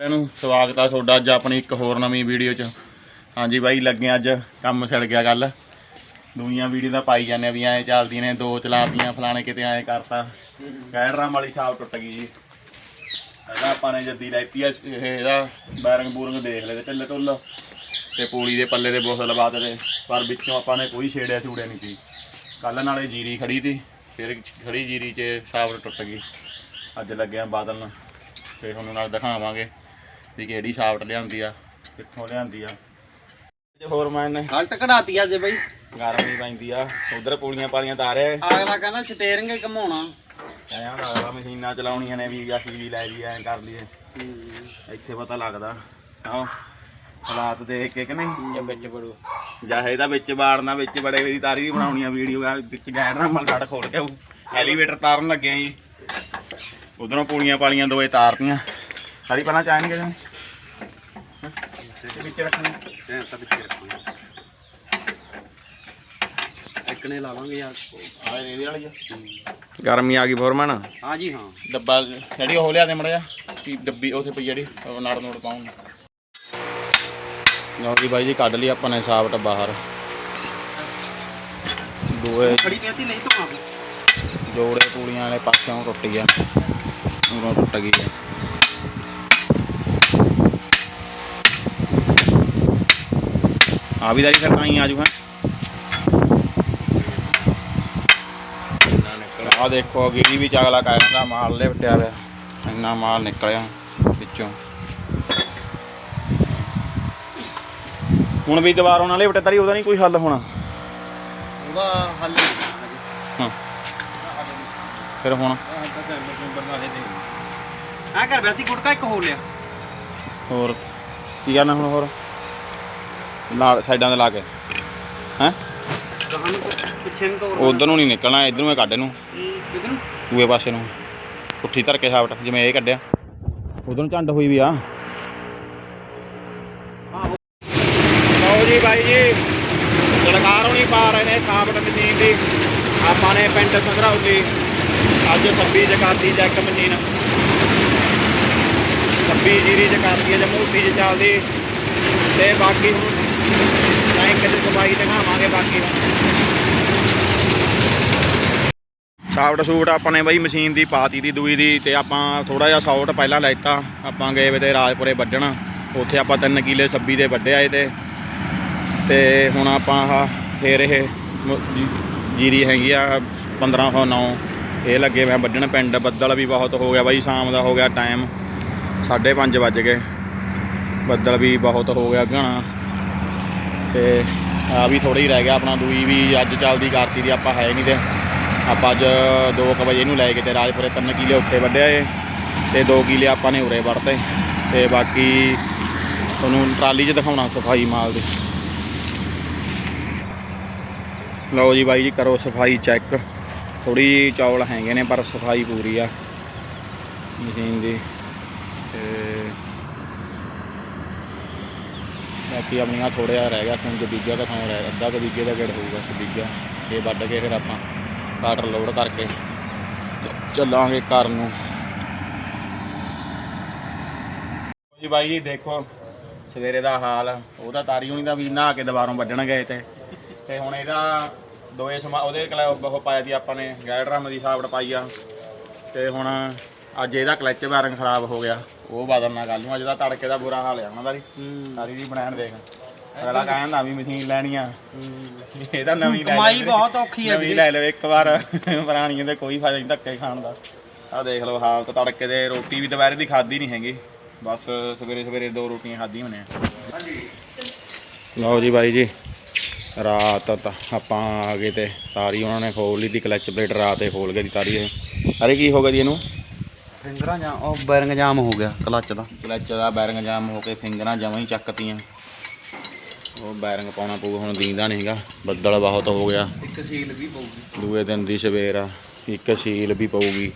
ਸਾਰਿਆਂ ਨੂੰ ਸਵਾਗਤ ਆ ਤੁਹਾਡਾ ਅੱਜ ਆਪਣੀ ਇੱਕ ਹੋਰ ਨਵੀਂ ਵੀਡੀਓ 'ਚ। ਹਾਂਜੀ ਬਾਈ, ਲੱਗੇ ਅੱਜ ਕੰਮ ਛਿੜ ਗਿਆ ਗੱਲ ਦੂਈਆਂ ਵੀਡੀਓ ਦਾ ਪਾਈ ਜਾਂਦੇ ਆ ਵੀ ਐਂ ਚੱਲਦੀਆਂ ਨੇ, ਦੋ ਚਲਾਤੀਆਂ, ਫਲਾਣੇ ਕਿਤੇ ਐਂ ਕਰਤਾ। ਗੈਡਰਾਮ ਵਾਲੀ ਛਾਲ ਟੁੱਟ ਗਈ ਜੀ। ਪਹਿਲਾਂ ਆਪਾਂ ਨੇ ਜੱਦੀ ਲੈਤੀ ਆ ਇਹਦਾ ਬੈਰੰਗ ਬੂਰੰਗ ਦੇਖ ਲਏ ਤੇ ਢਿੱਲੇ ਢੁੱਲ। ਤੇ ਪੂੜੀ ਦੇ ਪੱਲੇ ਦੇ ਬੋਸਲ ਲਵਾ ਦਿੱਤੇ, ਪਰ ਵਿੱਚੋਂ ਆਪਾਂ ਨੇ ਕੋਈ ਛੇੜਿਆ ਛੂੜਿਆ ਨਹੀਂ ਸੀ। ਕੱਲ ਨਾਲੇ ਜੀਰੀ ਖੜੀ ਤੀ, ਫਿਰ ਖੜੀ ਜੀਰੀ 'ਚ ਛਾਪ ਟੁੱਟ ਗਈ। ਅੱਜ ਲੱਗਿਆ ਬਾਦਲ ਨੂੰ, ਤੇ ਤੁਹਾਨੂੰ ਨਾਲ ਦਿਖਾਵਾਂਗੇ। ਵੀ ਕਿਹੜੀ ਸ਼ਾਫਟ ਲਿਆਂਦੀ ਆ ਕਿੱਥੋਂ ਲਿਆਂਦੀ ਆ। ਤੇ ਹੋਰ ਮੈਂ ਨੇ ਹਲਟ ਕਢਾਤੀ ਅੱਜ ਬਈ। ਗਰਮੀ ਪੈਂਦੀ ਆ ਉਧਰ ਪੂਲੀਆਂ ਪਾਲੀਆਂ ਤਾਰੇ ਅਗਲਾ ਕਹਿੰਦਾ ਸਟੇਰਿੰਗ ਹੀ ਘਮਾਉਣਾ। ਆਇਆ ਲੱਗਦਾ ਮਸ਼ੀਨਾਂ ਚਲਾਉਣੀਆਂ ਨੇ ਵੀ ਅਸੀਂ ਵੀ ਲੈ ਲਈ ਐਂ ਕਰ ਲਈਏ। ਇੱਥੇ ਪਤਾ ਲੱਗਦਾ। ਆਹ ਹਾਲਾਤ ਦੇਖ ਕੇ ਕਿ ਨਹੀਂ? ਇਹ ਵਿੱਚ ਬੜੂ ਜਾਹੇ ਦਾ ਵਿੱਚ ਬਾੜਨਾ ਵਿੱਚ ਬੜੇ ਦੀ ਤਾਰੀ ਦੀ ਬਣਾਉਣੀ ਆ ਵੀਡੀਓ ਆ ਵਿੱਚ ਗੈਰ ਨਾ ਮਲਗੜ ਖੋਲ ਕੇ ਐਲੀਵੇਟਰ ਤਾਰਨ ਲੱਗੇ ਆ ਜੀ। ਉਧਰੋਂ ਪੂਲੀਆਂ ਪਾਲੀਆਂ ਦੋਏ ਤਾਰਤੀਆਂ ਸਾਰੀ ਪਹਿਲਾਂ ਚਾਹ ਨਹੀਂ ਵਿੱਚ ਰੱਖਣੀ। ਤੇ ਤਾਂ ਵਿੱਚ ਯਾਰ। ਆ ਵਾਲੀ ਆ। ਗਰਮੀ ਆ ਗਈ ਫੋਰਮਨ। ਹਾਂ ਜੀ ਹਾਂ। ਡੱਬਾ ਜਿਹੜੀ ਉਹ ਲਿਆ ਦੇ ਮੜਿਆ ਕੀ ਡੱਬੀ ਉਥੇ ਪਈ ਜਿਹੜੀ ਉਹ ਨਾੜ ਨੋੜ ਪਾਉਂ ਲਓ ਜੀ ਬਾਈ ਜੀ ਕੱਢ ਲਈ ਆਪਾਂ ਨੇ ਸਾਬਟ ਬਾਹਰ ਦੋਏ ਖੜੀ ਕਹਿੰਦੀ ਨਹੀਂ ਤੋਂ ਆ ਜੋੜੇ ਪੂੜੀਆਂ ਵਾਲੇ ਪਾਸਿਓਂ ਟੁੱਟੀ ਆ ਉਰੋਂ ਟੁੱਟ ਗਈ ਆ। ਆ ਵੀ ਦਾਰੀ ਫਿਰ ਤਾਂ ਹੀ ਆਜੂ ਹੈ ਆ ਦੇਖੋ ਗਿਰੀ ਵੀ ਅਗਲਾ ਕਾਇਮ ਦਾ ਮਾਲ ਲਿਪਟਿਆ ਹੋਇਆ ਇੰਨਾ ਮਾਲ ਨਿਕਲਿਆ ਵਿੱਚੋਂ। ਹੁਣ ਵੀ ਦੁਬਾਰਾ ਉਹਨਾਂ ਲਿਪਟੇ ਤਰੀ ਉਹਦਾ ਨਹੀਂ ਕੋਈ ਹੱਲ ਹੋਣਾ। ਉਹਦਾ ਹੱਲ ਹਾਂ। ਫਿਰ ਹੁਣ? ਆ ਕਰ ਬੈਠੀ ਗੁੜਕਾ ਇੱਕ ਹੋਰ ਲਿਆ। ਹੋਰ ਕੀ ਕਰਨਾ ਹੁਣ ਹੋਰ? ਨਾਲ ਸਾਈਡਾਂ ਤੇ ਲਾ ਕੇ। ਹੈ? ਪਿੱਛੇ ਨੂੰ ਤੋੜ ਉਧਰ ਨੂੰ ਨਹੀਂ ਨਿਕਲਣਾ, ਇਧਰ ਨੂੰ ਹੀ ਕੱਢ ਇਹਨੂੰ। ਕਿਧਰ ਨੂੰ ਦੂਏ ਪਾਸੇ ਨੂੰ। ਪੁੱਠੀ ਧਰ ਕੇ ਸਾਬਟ ਜਿਵੇਂ ਇਹ ਕੱਢਿਆ। ਉਧਰ ਨੂੰ ਝੰਡ ਹੋਈ ਵੀ ਆ। ਲਓ ਜੀ ਬਾਈ ਜੀ ਜਲਕਾਰ ਹੋਣੀ ਪਾ ਰਹੇ ਨੇ ਸਾਬਟ ਮਸ਼ੀਨ ਦੀ। ਆਪਾਂ ਨੇ ਪਿੰਡ ਸੰਗਰਾਉਲੀ ਅੱਜ 26 ਚ ਕਰਦੀ ਚੈੱਕ ਮਸ਼ੀਨ। 26 ਜੀਰੀ ਚ ਕਰਦੀ ਹੈ ਜਾਂ ਚ ਚੱਲਦੀ। ਤੇ ਬਾਕੀ ਹੁਣ ਟੈਂਕ ਚ ਦਿਖਾਵਾਂਗੇ ਬਾਕੀ। ਸਾਫਟ ਸੂਟ ਆਪਾਂ ਨੇ ਬਾਈ ਮਸ਼ੀਨ ਦੀ ਪਾਤੀ ਦੀ, ਦੂਈ ਦੀ, ਤੇ ਆਪਾਂ ਥੋੜਾ ਜਿਹਾ ਸੌਟ ਪਹਿਲਾਂ ਲੈਤਾ। ਆਪਾਂ ਗਏ ਵੇ ਤੇ ਰਾਜਪੁਰੇ ਵੱਢਣ। ਉੱਥੇ ਆਪਾਂ 3 ਕਿਲੇ 26 ਦੇ ਵੱਢੇ ਆਏ ਤੇ। ਤੇ ਹੁਣ ਆਪਾਂ ਆਹ ਫੇਰ ਇਹ ਜੀਰੀ ਹੈਗੀ ਆ 1509 ਇਹ ਲੱਗੇ ਮੈਂ ਵੱਢਣ ਪਿੰਡ। ਬੱਦਲ ਵੀ ਬਹੁਤ ਹੋ ਗਿਆ ਬਾਈ, ਸ਼ਾਮ ਦਾ ਹੋ ਗਿਆ ਟਾਈਮ। 5:30 ਵੱਜ ਗਏ। ਬੱਦਲ ਵੀ ਬਹੁਤ ਹੋ ਗਿਆ, ਘਣਾ। ਤੇ ਆ ਵੀ ਥੋੜੀ ਰਹਿ ਗਿਆ ਆਪਣਾ, ਦੂਈ ਵੀ ਅੱਜ ਚੱਲਦੀ ਕਰਤੀ ਦੀ ਆਪਾਂ ਹੈ ਨਹੀਂ ਤੇ। ਆਪਾਂ ਅੱਜ 2:00 ਵਜੇ ਨੂੰ ਲੈ ਕੇ ਤੇ ਰਾਜਪੁਰੇ ਤਿੰਨ ਕਿਲੇ ਉੱਥੇ ਵੱਢਿਆ ਏ, ਤੇ 2 ਕਿਲੇ ਆਪਾਂ ਨੇ ਉਰੇ ਵੜਤੇ ਤੇ ਬਾਕੀ ਤੁਹਾਨੂੰ ਟਰਾਲੀ 'ਚ ਦਿਖਾਉਣਾ ਸਫ਼ਾਈ ਮਾਲ ਦੀ। ਲਓ ਜੀ ਬਾਈ ਜੀ, ਕਰੋ ਸਫ਼ਾਈ ਚੈੱਕ। ਥੋੜੀ ਚੌਲ ਹੈਗੇ ਨੇ, ਪਰ ਸਫ਼ਾਈ ਪੂਰੀ ਆ। ਮਸ਼ੀਨ ਦੀ। ਤੇ ਬਾਕੀ ਆਪਣੀਆਂ ਥੋੜ੍ਹਾ ਜਿਹਾ ਰਹਿ ਗਿਆ ਖੁੰਝ ਬੀਜਾ ਦਾ ਥਾਂ ਰਹਿ, ਅੱਧਾ ਕੁ ਬੀਗੇ ਦਾ ਗੇੜ ਹੋਊਗਾ ਬੀਜਾ ਇਹ ਵੱਢ ਕੇ ਫਿਰ ਆਪਾਂ ਕਾਟਰ ਲੋਡ ਕਰਕੇ ਚੱਲਾਂਗੇ ਘਰ ਨੂੰ। ਜੀ ਬਾਈ ਜੀ, ਦੇਖੋ, ਸਵੇਰੇ ਦਾ ਹਾਲ। ਉਹਦਾ ਤਾਰੀ ਹੁਣੀ ਦਾ ਵੀ ਨਹਾ ਕੇ ਦੁਬਾਰੋਂ ਵੱਢਣ ਗਏ ਤੇ। ਤੇ ਹੁਣ ਇਹਦਾ ਦੋਏ ਸਮਾ, ਉਹਦੇ ਕਲਾ ਉਹ ਪਾਇਆ ਦੀ ਆਪਾਂ ਨੇ ਗੈਰ ਡਰਮ ਦੀ ਸਾਬੜ ਪਾਈ ਆ। ਤੇ ਹੁਣ ਅੱਜ ਇਹਦਾ ਕਲੱਚ ਬੈਰਿੰਗ ਖਰਾਬ ਹੋ ਗਿਆ। ਉਹ ਬਦਲਣਾ ਕੱਲ ਨੂੰ ਅੱਜ ਦਾ ਤੜਕੇ ਦਾ ਬੁਰਾ ਹਾਲ ਆ ਉਹਨਾਂ ਦਾ ਵੀ। ਸਾਰੀ ਦੀ ਬਣਾਣ ਦੇਖ। ਅਗਲਾ ਕਹਿੰਦਾ ਵੀ ਮਸ਼ੀਨ ਲੈਣੀ ਆ। ਇਹ ਤਾਂ ਨਵੀਂ ਲੈ ਕਮਾਈ। ਬਹੁਤ ਔਖੀ ਆ ਨਵੀਂ। ਲੈ ਲਵੇ ਇੱਕ ਵਾਰ। ਪੁਰਾਣੀਆਂ ਦੇ ਕੋਈ ਫਾਇਦਾ ਨਹੀਂ ਧੱਕੇ ਖਾਣ ਦਾ। ਆਹ ਦੇਖ ਲਓ ਹਾਲਤ ਤੜਕੇ ਦੇ। ਰੋਟੀ ਵੀ ਦੁਪਹਿਰੇ ਦੀ ਖਾਦੀ ਨਹੀਂ ਹੈਗੀ। ਬਸ ਸਵੇਰੇ ਸਵੇਰੇ ਦੋ ਰੋਟੀਆਂ ਖਾਧੀਆਂ ਨੇ ਲਓ ਜੀ ਬਾਈ ਜੀ ਰਾਤ ਤਾਂ ਆਪਾਂ ਆ ਗਏ ਤੇ ਤਾਰੀ ਉਹਨਾਂ ਨੇ ਖੋਲ ਲਈ ਦੀ ਕਲਚ ਪਲੇਟ ਰਾਤ ਤੇ ਖੋਲ ਗਈ ਦੀ ਤਾਰੀ ਇਹ। ਅਰੇ ਕੀ ਹੋ ਗਿਆ ਜੀ ਇਹਨੂੰ? ਫਿੰਗਰਾਂ ਜਾਂ ਉਹ ਬੈਰਿੰਗ ਜਾਮ ਹੋ ਗਿਆ ਕਲੱਚ ਦਾ। ਕਲਚ ਦਾ ਬੈਰਿੰਗ ਜਾਮ ਹੋ ਕੇ ਫਿੰਗਰਾਂ ਜਮਾਂ ਹੀ ਚੱਕਤੀਆਂ ਉਹ ਬੈਰਿੰਗ ਪਾਉਣਾ ਪਊਗਾ ਹੁਣ ਦੀਂਦਾ ਨਹੀਂਗਾ ਬੱਦਲ ਬਹੁਤ ਹੋ ਗਿਆ। ਇੱਕ ਸੀਲ ਵੀ ਪਊਗੀ। ਦੂਏ ਦਿਨ ਦੀ ਸਵੇਰ ਆ ਇੱਕ ਸੀਲ ਵੀ ਪਊਗੀ।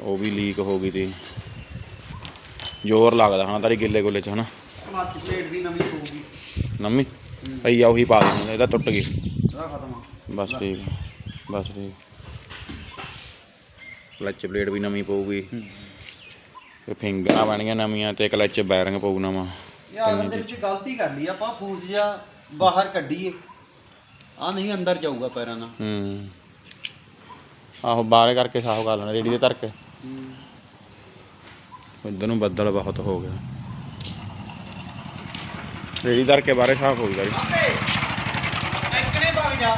ਉਹ ਵੀ ਲੀਕ ਹੋ ਗਈ ਤੀ। ਜ਼ੋਰ ਲੱਗਦਾ ਹਨਾ ਤਾਰੀ ਗਿੱਲੇ ਗੁੱਲੇ ਚ ਹਨਾ। ਕਲੱਚ ਪਲੇਟ ਵੀ ਨਵੀਂ ਪਊਗੀ। ਨੰਮੀ ਪਈ ਆ ਉਹੀ ਪਾ ਦੇ ਇਹਦਾ ਟੁੱਟ ਗਈ ਇਹਦਾ ਖਤਮ ਆ। ਬਸ ਠੀਕ ਬਸ ਠੀਕ ਕਲਚ ਪਲੇਟ ਵੀ ਨਵੀਂ ਪਊਗੀ। ਤੇ ਫਿੰਗਰਾਂ ਬਣੀਆਂ ਨਵੀਆਂ ਤੇ ਕਲੱਚ ਬੈਰਿੰਗ ਪਊ ਨਵਾਂ। ਇਹ ਆਖਰ ਦੇ ਵਿੱਚ ਗਲਤੀ ਕਰ ਲਈ ਆਪਾਂ ਫੂਸ ਜਾਂ ਬਾਹਰ ਕੱਢੀਏ। ਆ ਨਹੀਂ ਅੰਦਰ ਜਾਊਗਾ ਪੈਰਾਂ ਨਾਲ। ਹੂੰ। ਆਹੋ ਬਾਹਰ ਕਰਕੇ ਸਾਫ਼ ਕਰ ਲੈਣਾ ਰੇੜੀ ਦੇ ਧਰ ਕੇ ਇੱਧਰ ਨੂੰ ਬੱਦਲ ਬਹੁਤ ਹੋ ਗਿਆ। ਰੇੜੀ ਧਰ ਕੇ ਬਾਹਰੇ ਸਾਫ਼ ਹੋ ਗਿਆ ਐਕਨੇ ਭਾਗ ਜਾ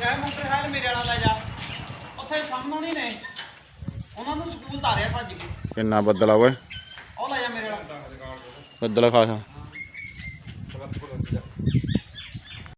ਚਾਹੇ ਮੋਟਰਸਾਈਕਲ ਮੇਰੇ ਵਾਲਾ ਲੈ ਜਾ। ਉੱਥੇ ਸਾਹਮਣੇ ਨੇ। ਕਿੰਨਾ ਬੱਦਲ ਆ ਓਏ। ਉਹ ਲੈ ਜਾ ਮੇਰੇ ਨਾਲ। ਬੱਦਲ ਖਾਸਾ